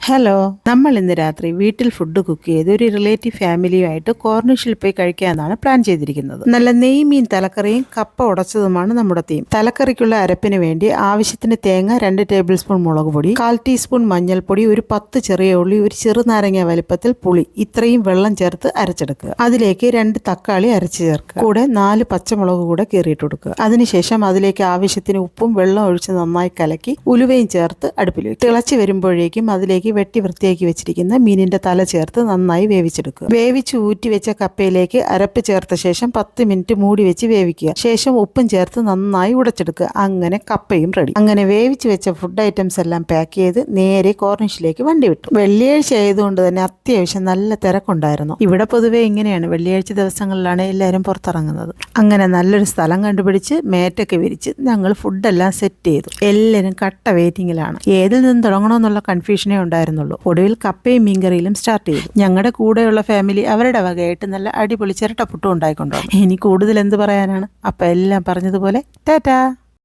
Hello. നമ്മൾ ഇന്ന് രാത്രി വീട്ടിൽ ഫുഡ് കുക്ക് ചെയ്ത് ഒരു റിലേറ്റീവ് ഫാമിലിയുമായിട്ട് കോർണിഷിൽ പോയി കഴിക്കാനാണ് പ്ലാൻ ചെയ്തിരിക്കുന്നത്. നല്ല നെയ് മീൻ തലക്കറിയും കപ്പ ഉടച്ചതുമാണ് നമ്മുടെ തീം തലക്കറിക്കുള്ള അരപ്പിന് വേണ്ടി ആവശ്യത്തിന് തേങ്ങ രണ്ട് ടേബിൾ സ്പൂൺ മുളക് പൊടി കാൽ ടീസ്പൂൺ മഞ്ഞൾപ്പൊടി ഒരു പത്ത് ചെറിയ ഉള്ളി ഒരു ചെറുനാരങ്ങ വലിപ്പത്തിൽ പുളി ഇത്രയും വെള്ളം ചേർത്ത് അരച്ചെടുക്കുക. അതിലേക്ക് രണ്ട് തക്കാളി അരച്ച് ചേർക്കുക. കൂടെ നാല് പച്ചമുളക് കൂടെ കീറിയിട്ട് കൊടുക്കുക. അതിനുശേഷം അതിലേക്ക് ആവശ്യത്തിന് ഉപ്പും വെള്ളം ഒഴിച്ച് നന്നായി കലക്കി ഉലുവയും ചേർത്ത് അടുപ്പിൽ തിളച്ച് വരുമ്പോഴേക്കും അതിലേക്ക് വെട്ടി വൃത്തിയാക്കി വെച്ചിരിക്കുന്ന മീനിന്റെ തല ചേർത്ത് നന്നായി വേവിച്ചെടുക്കുക. വേവിച്ച് ഊറ്റി വെച്ച കപ്പയിലേക്ക് അരപ്പ് ചേർത്ത ശേഷം പത്ത് മിനിറ്റ് മൂടി വെച്ച് വേവിക്കുക. ശേഷം ഉപ്പും ചേർത്ത് നന്നായി ഉടച്ചെടുക്കുക. അങ്ങനെ കപ്പയും റെഡി അങ്ങനെ വേവിച്ച് വെച്ച ഫുഡ് ഐറ്റംസ് എല്ലാം പാക്ക് ചെയ്ത് നേരെ കോർണിഷിലേക്ക് വണ്ടി വിട്ടു. വെള്ളിയാഴ്ച ആയതുകൊണ്ട് തന്നെ അത്യാവശ്യം നല്ല തിരക്കുണ്ടായിരുന്നു. ഇവിടെ പൊതുവേ ഇങ്ങനെയാണ്. വെള്ളിയാഴ്ച ദിവസങ്ങളിലാണ് എല്ലാവരും പുറത്തിറങ്ങുന്നത്. അങ്ങനെ നല്ലൊരു സ്ഥലം കണ്ടുപിടിച്ച് മേറ്റൊക്കെ വിരിച്ച് ഞങ്ങൾ ഫുഡെല്ലാം സെറ്റ് ചെയ്തു. എല്ലാവരും കട്ട വെയിറ്റിംഗിലാണ് ഏതിൽ നിന്ന് തുടങ്ങണമെന്നുള്ള കൺഫ്യൂഷനേ ഉണ്ടായിരുന്നുള്ളൂ. ഒടുവിൽ കപ്പയും മീൻകറിയിലും സ്റ്റാർട്ട് ചെയ്തു. ഞങ്ങളുടെ കൂടെയുള്ള ഫാമിലി അവരുടെ വകയായിട്ട് നല്ല അടിപൊളി ചിരട്ടപ്പുട്ടും ഉണ്ടായിക്കൊണ്ടു ഇനി കൂടുതൽ എന്ത് പറയാനാണ്? അപ്പം എല്ലാം പറഞ്ഞതുപോലെ ടാറ്റാ!